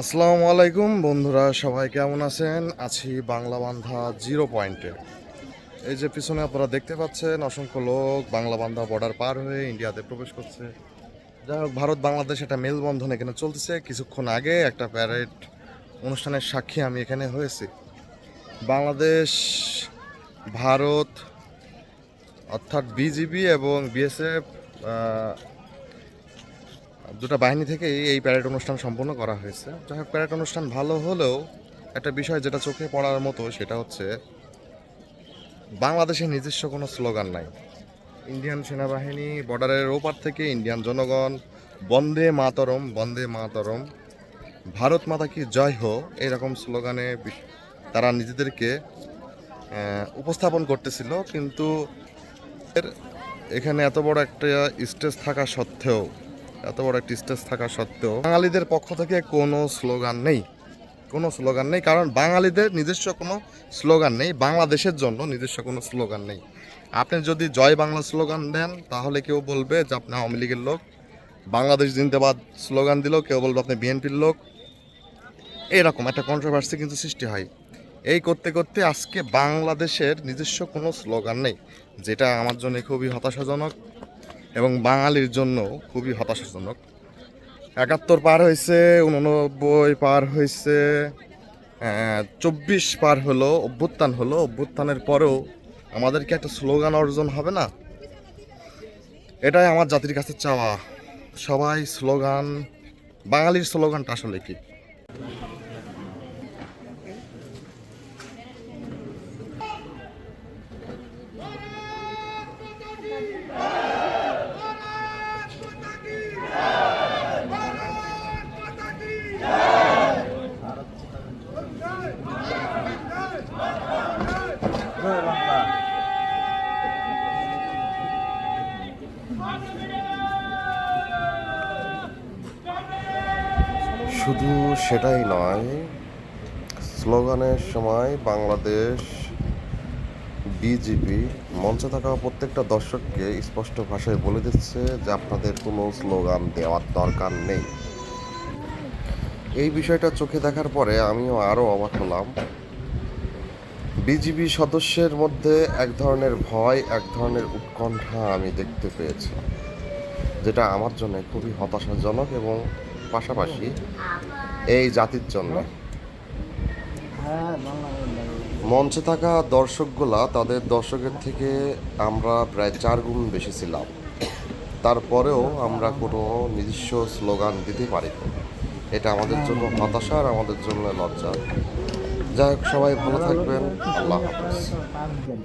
আসসালামু আলাইকুম বন্ধুরা, সবাই কেমন আছেন? আছি বাংলা বান্ধা জিরো পয়েন্টে। এই যে পিছনে আপনারা দেখতে পাচ্ছেন, অসংখ্য লোক বাংলা বান্ধা বর্ডার পার হয়ে ইন্ডিয়াতে প্রবেশ করছে। যাই হোক, ভারত, বাংলাদেশ একটা মেলবন্ধন এখানে চলতেছে। কিছুক্ষণ আগে একটা প্যারেড অনুষ্ঠানের সাক্ষী আমি এখানে হয়েছি। বাংলাদেশ, ভারত, অর্থাৎ বিজিবি এবং বিএসএফ দুটো বাহিনী থেকেই এই প্যারেড অনুষ্ঠান সম্পন্ন করা হয়েছে। যাই হোক, প্যারেড অনুষ্ঠান ভালো হলেও একটা বিষয় যেটা চোখে পড়ার মতো, সেটা হচ্ছে বাংলাদেশের নিজস্ব কোনো স্লোগান নাই। ইন্ডিয়ান সেনাবাহিনী বর্ডারের ওপার থেকে ইন্ডিয়ান জনগণ, বন্দে মাতরম বন্দে মাতরম, ভারত মাতা কি জয় হো এরকম স্লোগানে তারা নিজেদেরকে উপস্থাপন করতেছিল। কিন্তু এখানে এত বড় একটা স্টেজ থাকা সত্ত্বেও এত বড় একটি স্টেজ থাকা সত্ত্বেও বাঙালিদের পক্ষ থেকে কোনো স্লোগান নেই। কোনো স্লোগান নেই, কারণ বাঙালিদের নিজস্ব কোনো স্লোগান নেই, বাংলাদেশের জন্য নিজস্ব কোনো স্লোগান নেই। আপনি যদি জয় বাংলা স্লোগান দেন, তাহলে কেউ বলবে যে আপনি আওয়ামী লীগের লোক। বাংলাদেশ জিন্দাবাদ স্লোগান দিলেও কেউ বলবে আপনি বিএনপির লোক। এরকম একটা কন্ট্রোভার্সি কিন্তু সৃষ্টি হয়। এই করতে করতে আজকে বাংলাদেশের নিজস্ব কোনো স্লোগান নেই, যেটা আমার জন্য খুবই হতাশাজনক। এবং বাঙালির জন্য খুবই হতাশাজনক। একাত্তর পার হয়েছে, উননব্বই পার হয়েছে চব্বিশ পার হলো, অভ্যুত্থান হলো। অভ্যুত্থানের পরেও আমাদেরকে একটা স্লোগান অর্জন হবে না? এটাই আমার জাতির কাছে চাওয়া। সবাই স্লোগান, বাঙালির স্লোগানটা আসলে কি? শুধু সেটাই নয়, স্লোগানের সময় বাংলাদেশ বিজিবি মঞ্চে থাকা প্রত্যেকটা দর্শককে স্পষ্ট ভাষায় বলে দিচ্ছে যে আপনাদের কোনো স্লোগান দেওয়ার দরকার নেই। এই বিষয়টা চোখে দেখার পরে আমিও আরও অবাক হলাম। বিজিবি সদস্যের মধ্যে এক ধরনের ভয়, এক ধরনের উৎকণ্ঠা আমি দেখতে পেয়েছি, যেটা আমার জন্য খুবই হতাশাজনক এবং পাশাপাশি এই জাতির জন্য। মঞ্চে থাকা দর্শকগুলা তাদের দর্শকের থেকে আমরা প্রায় চার গুণ বেশি ছিলাম। তারপরেও আমরা কোনো নিজস্ব স্লোগান দিতে পারিনি। এটা আমাদের জন্য হতাশা আর আমাদের জন্য লজ্জা। যাই হোক, সবাই ভালো থাকবেন। আল্লাহ হাফেজ।